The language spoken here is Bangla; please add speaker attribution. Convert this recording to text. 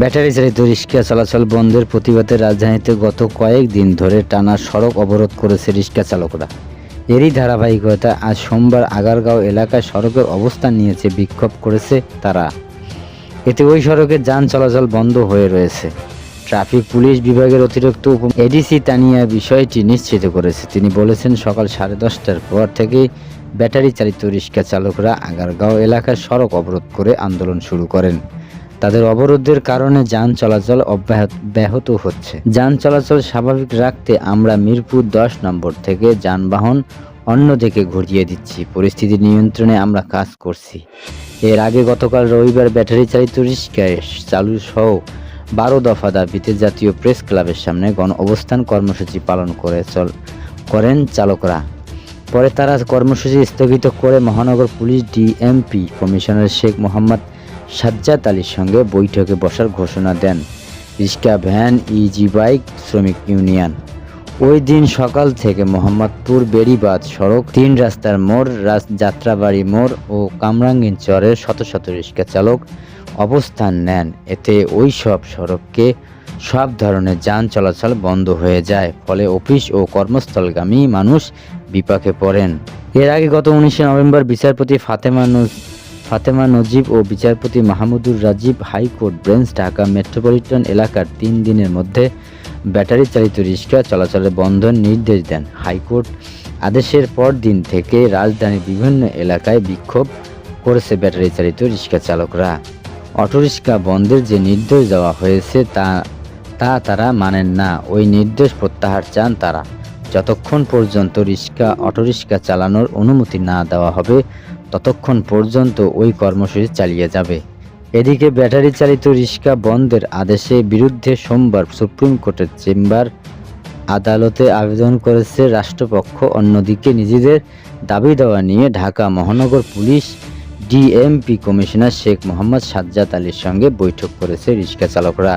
Speaker 1: ব্যাটারি চালিত রিক্সা চলাচল বন্ধের প্রতিবাদে রাজধানীতে গত কয়েকদিন ধরে টানা সড়ক অবরোধ করেছে রিক্সা চালকরা। এরই ধারাবাহিকতা আজ সোমবার আগারগাঁও এলাকায় সড়কের অবস্থান নিয়েছে বিক্ষোভ করেছে তারা। এতে ওই সড়কে যান চলাচল বন্ধ হয়ে রয়েছে। ট্রাফিক পুলিশ বিভাগের অতিরিক্ত উপ এডিসি তানিয়া বিষয়টি নিশ্চিত করেছে। তিনি বলেছেন, সকাল সাড়ে দশটার পর থেকেই ব্যাটারি চালিত রিক্সা চালকরা আগারগাঁও এলাকার সড়ক অবরোধ করে আন্দোলন শুরু করেন। তাদের অবরোধের কারণে যান চলাচল অব্যাহত, ব্যাহত হচ্ছে। যান চলাচল স্বাভাবিক রাখতে আমরা মিরপুর দশ নম্বর থেকে যানবাহন অন্যদিকে ঘুরিয়ে দিচ্ছি। পরিস্থিতি নিয়ন্ত্রণে আমরা কাজ করছি। এর আগে গতকাল রবিবার ব্যাটারি চালিত রিক্সায় চালু সহ বারো দফা দাবিতে জাতীয় প্রেস ক্লাবের সামনে গণ অবস্থান কর্মসূচি পালন করে চল, করেন চালকরা। পরে তারা কর্মসূচি স্থগিত করে মহানগর police DMP commissioner Sheikh Mohammad Sajjad আলীর সঙ্গে বৈঠকে বসার ঘোষণা দেন রিক্সা ভ্যান ইজি বাইক, শ্রমিক ইউনিয়ন। ওই দিন সকাল থেকে মোহাম্মদপুর বেড়িবাদ সড়ক, তিন রাস্তার মোড় যাত্রাবাড়ি মোড় ও কামরাঙ্গিন চরের শত শত রিক্সা চালক অবস্থান নেন। এতে ওই সব সড়ককে সব ধরনের যান চলাচল বন্ধ হয়ে যায়। ফলে অফিস ও কর্মস্থলগামী মানুষ বিপাকে পড়েন। এর আগে গত উনিশে নভেম্বর বিচারপতি ফাতেমা ফাতেমা নজিব ও বিচারপতি Mahmudur Rajib high court bench Dhaka metropolitan এলাকার তিন দিনের মধ্যে ব্যাটারি চালিত রিক্সা চলাচলের বন্ধন নির্দেশ দেন। হাইকোর্ট আদেশের পর দিন থেকে রাজধানীর বিভিন্ন এলাকায় বিক্ষোভ করেছে ব্যাটারি চালিত রিক্সা চালকরা। অটোরিক্সা বন্ধের যে নির্দেশ দেওয়া হয়েছে তা তা তারা মানেন না। ওই নির্দেশ প্রত্যাহার চান তারা। যতক্ষণ পর্যন্ত রিক্সা অটোরিক্সা চালানোর অনুমতি না দেওয়া হবে ততক্ষণ পর্যন্ত ওই কর্মসূচি চালিয়ে যাবে। এদিকে ব্যাটারি চালিত রিক্সা বন্ধের আদেশে বিরুদ্ধে সোমবার সুপ্রিম কোর্টের চেম্বার আদালতে আবেদন করেছে রাষ্ট্রপক্ষ। অন্যদিকে নিজেদের দাবি দেওয়া নিয়ে ঢাকা মহানগর police DMP commissioner Sheikh Mohammad Sajjad আলীর সঙ্গে বৈঠক করেছে রিক্সা চালকরা।